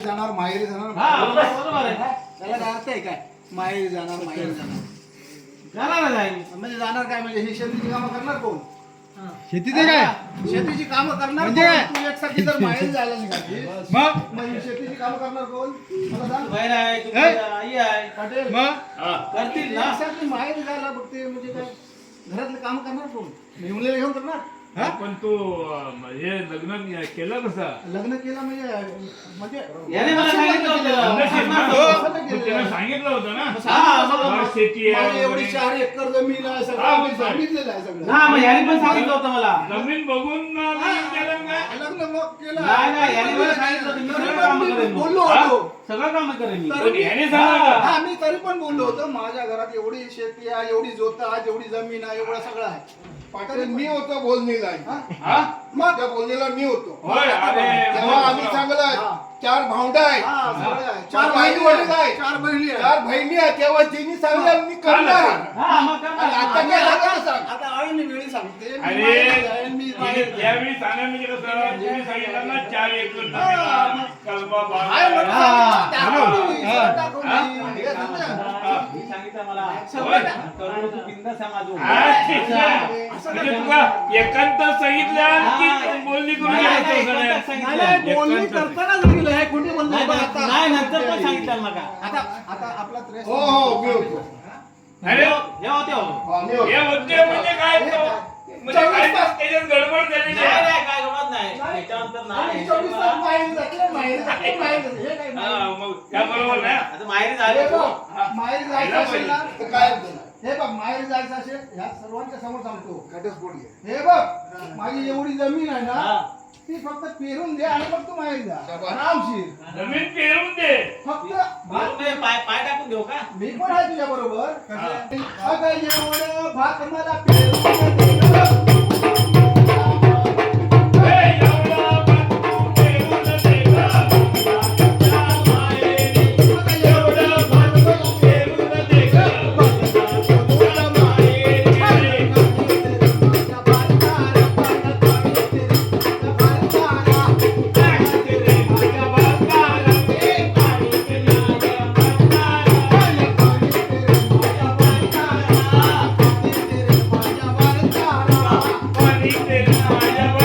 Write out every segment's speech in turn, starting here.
जाणार माहेरी जाणार. हा बरोबर आहे त्याला काय अर्थ आहे काय? माहेरी जाणार माहेरी जाणार. आहे मी. म्हणजे जाणार काय? म्हणजे ही शेतीची कामं करणार कोण? शेतीचे काय? शेतीची कामं करणार म्हणजे कोण? काय? तू एकसाठी जर माहेरी जायला निघाली मग? मग ही शेतीची कामं करणार कोण? मला सांग. बहीण आहे हे? आई आहे. पाटील मग? करतील ना. एकसाठी माहेरी जायला बघते म्हणजे काय? घरातले काम करणार कोण? मेहुणीला घेऊन करणार? हा? पण तू अं, हे लग्न केलं कसं लग्न केलं म्हणजे म्हणजे याने मला सांगितलं होतं. हो. सांगितलं होतं ना हा. मला शेती माझी आहे एवढी वगैरे. चार एकर जमीन आहे हा, मी सांगितलेलं आहे सगळं हा मग याने पण सांगितलं होतं मला जमीन बघून अं, मग केलं. नाही नाही याने मला सांगितलं होतं मी सगळं काम मी करेन बोललो मग. होतो. सगळं काम करेन मी. तर मी- ह्याने सांगितलं हा मी तरी पण बोललो होतो माझ्या घरात एवढी शेती आहे एवढी जोत आहे एवढी जमीन आहे एवढं सगळं आहे. पाटील मी होतो बोलणीला. हा? हा? मग? त्या बोलणीला मी होतो. होय अरे तेव्हा आम्ही चांगलं आहे. हा. चार भावंडा आहे हा, सगळं आहे. चार बहिणी वडील आहे. चार बहिणी आहे चार बहिणी आहे तेव्हा तिने सांगितलं मी करणार. हा मग आणि करणार. आता काय झालं सांग. आता आईने वेळी सांगते मी अरे मी. त्यावेळी सांगा तुम्ही सांगितलं ना चार एकर. म्हणजे तुला एकांत सांगितलं की बोलणी करून बोलणी. करताना सांगितलं. हे खोटी बोलणी नाही, नंतर पण सांगितलं मला. आता आता आपला त्रेस हो हो अरे. हे होते हो हा, होतो. हे होते म्हणजे काय? म्हणजे काय? तो त्याच्यात गडबड झालेली नाही आहे. नाही काय गमत नाही. त्याच्यानंतर नाही चोवीस तास माहेरी जाते, माहेरी जाते, माहेरी जाते. हे काय हा, माहेरी? मग त्या बरोबर ना. आता माहेरी हे झाले बघ, माहेरी जायचं असेल ना तर काय होतं ना? हे बघ माहेरी जायचं असेल ह्या सर्वांच्या समोर सांगतो. घटस्फोट घे. हे बघ माझी एवढी जमीन आहे ना हा. ती फक्त पेरून दे आणि मग तू माहेरी जा. शाबास. आरामशीर. जमीन पेरून दे. फक्त मी पाय पाय टाकून देऊ का? मी पण आहे तुझ्या बरोबर हा. अगं एवढं भात मला पेरून दे. हे पाणी तेरे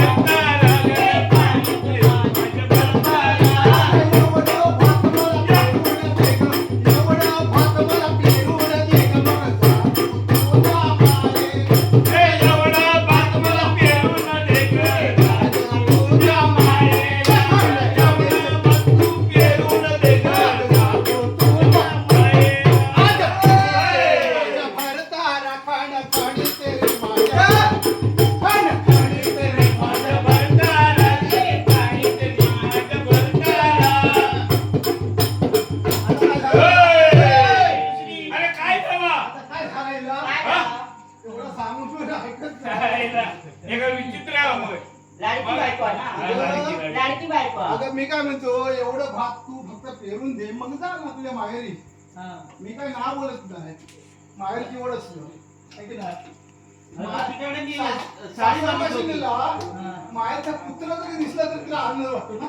लाडकी बायको. आहे ना लाडकी बायको अगं मी काय म्हणतो एवढं भात तू फक्त पेरून दे मग जा ना तुझ्या माहेरी मी काय ना बोलत नाही. माहेरची ओढ असलं आता तिच्याकडे मी साडी मागितली होती. माहेरचा पुत्र जरी दिसला तर तिला आनंद वाटतो ना.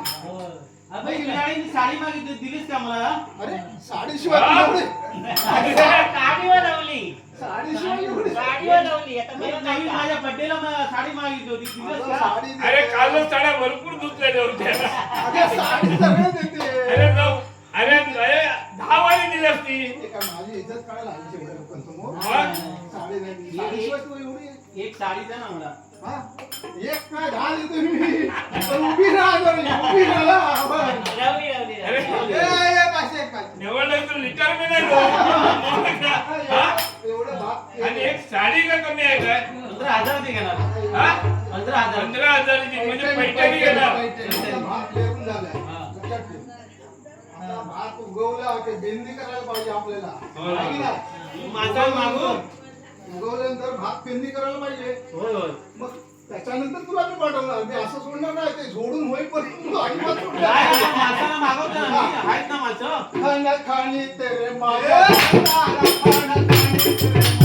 तिच्याकडे मी साडी मागितली दिलीस का मला? अरे साडीशिवाय हा? एवढे साडीवर लावली. साडीशिवाय एवढे साडीवर लावली. आता मी नाही. माझ्या बड्डेला साडी मागितली होती. दिलीस अगं, का? साडी दे. कालच साड्या भरपूर धुतलेल्या होत्या अगं, साडी सगळं देते अरे अरे अरे दहा वारी दिली असती एक साडी द्या ना मला हा? एक काय दहा देतो मी पण उभी राहा जरा, उभी राहा बरं. लावली लावली अरे लावली. ए, ए, पाचशे एक, पाचशे. निवडलं तर लिटर मी नाही. हा? एवढं आणि एक साडी का कमी आहे काय पंधरा हजार घेणार हा पंधरा हजार पंधरा हजाराची म्हणजे पैठणी घेणार पैठणी. भात पेरून झालाय. हा. लक्षात ठेव. आता भात उगवला होते बेंदी करायला पाहिजे आपल्याला हो. आहे की नाही? माझा मागू उगवल्यानंतर भात पेंदी करायला पाहिजे होय होय मग त्याच्यानंतर तुला मी पाठवणार मी असं सोडणार नाही ते झोडून होईपर्यंत तू अजिबात काय सोडणार आहे, नाही. माणसाला मागवतो ना मी आहेत ना माणसं खाना खाणी तेरे माझा खाना खाना खाणी तेरे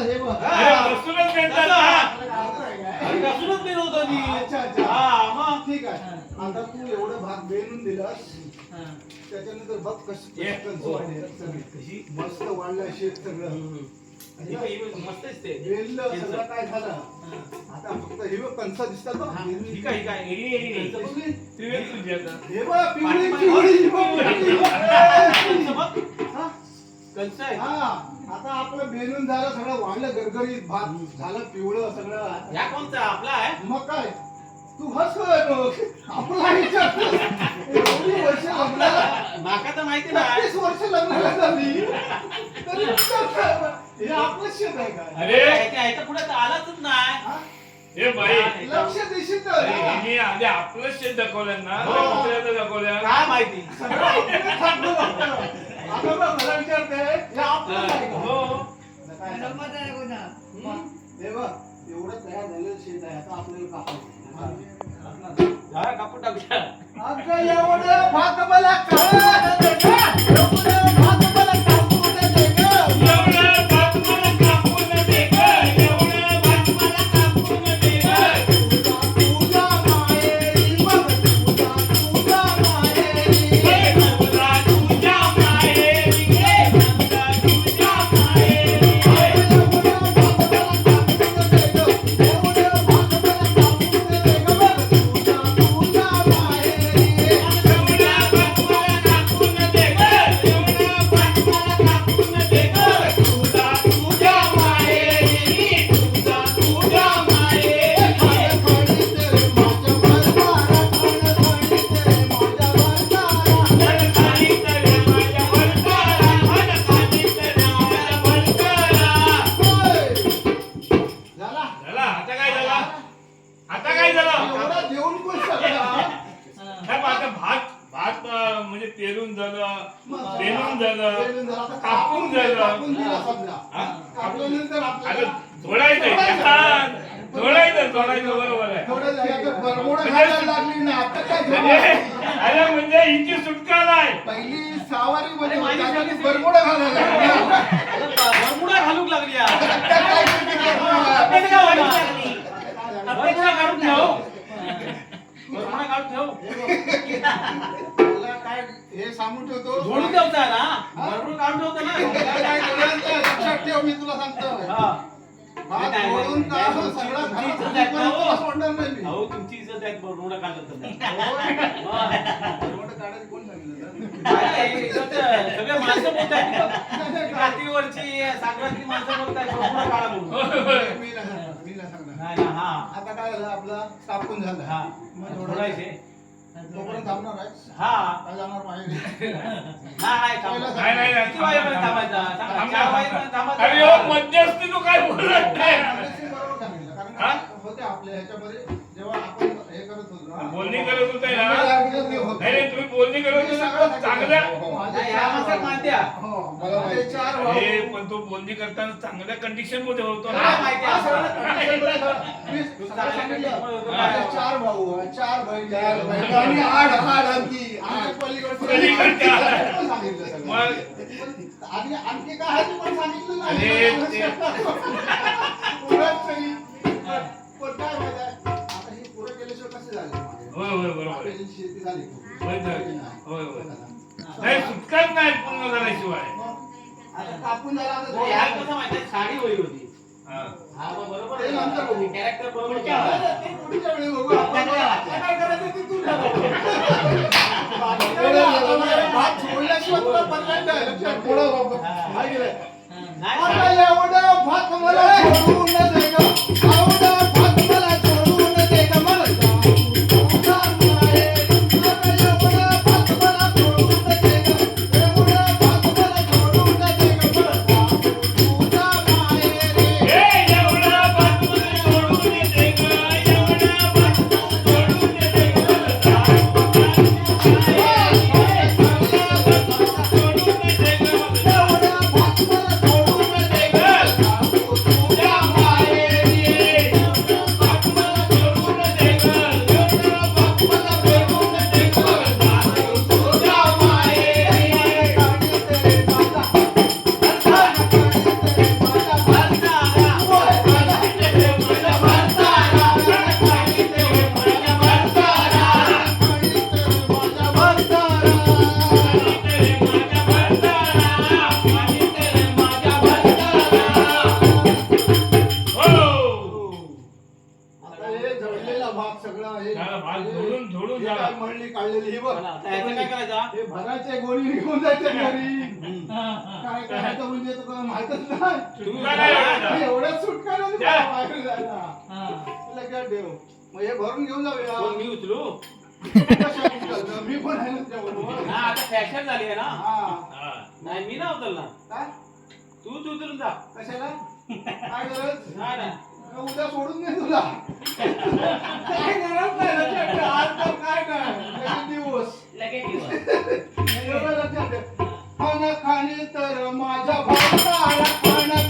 हे. असं मी अच्छा अच्छा. हा मग. ठीक आहे. आता तू एवढं भाग बेनून दिलास. हा. त्याच्यानंतर बघ. कशी मस्त वाढलं शेत सगळं. हे हे मस्तच ते. सगळं काय झालं? हा. आता फक्त हे बघ दिसतात बघ. ही काय ही काय एरी एरी नाही. कसली? ती वेळ तुझी आता. हे बघ पिवळी पिवळी पिवळी. कंच बघ, हा? कंच आहे. हा आता आपलं बेनून झालं सगळं वाढलं गरगरीत भात झालं पिवळं सगळं. ह्या कोणचा आपला आहे? मग काय तू बघ आपला विचार एवढी वर्ष लग्नाला माका तर माहिती नाही. पस्तीस वर्ष लग्नाला झाली. तरी. हे आपलं शेत आहे काय अरे! ह्याच्या पुढे तर आलाच नाही. हा? हे बाई लक्ष देशील तर अरे हा. हिने आधी आपलं शेत दाखवलं ना हो. दुसऱ्याचं दाखवलं. काय माहिती? सगळं. आता बघ, मला विचारतोय हे आपलं का? हो. हे बघ एवढं तयार झालेलं शेत आहे आता आपल्याला कापायचं कापून टाकूया अगं एवढं भात मला आता काय म्हणजे झालं? अरे म्हणजे हिची सुटका नाही. पहिली सवारी मध्ये बरमोडं घालायला. भरमुडा घालूक लागली? भरमुडा काढून ठेव. भरमुडा काढून ठेव. काय हे सांगून ठेवतो झोडून ठेवता ना भरपूर काढून ठेवता ना तुला काय लक्षात ठेव मी तुला सांगतो हा. का सगळा तुमची घरात इज्जत आहे हो. तुला सोडणार नाही मी. अहो तुमची इज्जत आहे. होय. हा. कोण सांगितलं? नाही, इज्जत, सगळे माणसं बोलताय काठीवरची सागरातली माणसं बोलताय भरमुडा काढा म्हणून मी नाही सांगणार, मी नाही सांगणार. नाही ना हा आता काय झालं आपला कापून झालं हा मग थोडायचे तोपर्यंत थांबणार आहे. हा. काय जाणार माहेरी. नाही. नाही नाही नाही, थांब, थांब. अरे हो मध्यस्थी तू काय बोलत नाही. आपल्याशी बरोबर सांगितलं. कारण हा? होते आपल्या ह्याच्यामध्ये. जेव्हा आपण हे करत होतो ना, बोलणी करत होते ना नाही, होतं. नाही नाही, तुम्ही बोलणी करत होते ना चांगलं माझे नाही, या चार माणसात भाऊ. मानत्या. हो, पण तो बोलणी करताना चांगल्या कंडिशनमध्ये होतो चार भाऊ चार बहिणी आठ आठ आणखी काय आहे ते पण सांगितलं हे? होय होय बरोबर शेती झाली. होय. होय होय. नाही सुटकाच नाही. कापून झाला हो, ह्या कसं माहिती आहे? साडी होई होती हा. हा बरोबर. कॅरेक्टर बरोबर पुढच्या वेळी बघू आपण. काय करायचं ते तू. भात सोडल्याशिवाय तुला पर्याय नाही, लक्षात ठेव. आहे नाही? एवढं भात मला हे- भात हे झाला. काय मळणी काढलेली ही बघ. चला, आता याचं काय करायचं? हे भराचे गोळी घेऊन जायचे घरी. काय करायचं म्हणजे तुला माहितच नाही. सुटका नाही एवढा. एवढ्यात सुटका नाही जा. बाहेर जायला. हा. लक्षात ठेव मग हे भरून घेऊन जाऊया. कोण मी उचलू? उचलतं? मी पण आहे ना तुझ्याबरोबर. हा आता फॅशन झाली आहे ना? हा. हा. नाही मी ना उचलणार. काय? तूच उचलून जा. कशाला? उद्या सोडून नाही तुला? काय गरज नाही लक्षात ठेव. आजकाल काय काय लगेच दिवस. लगेच एवढं खाणे तर माझ्या भावाला खाणं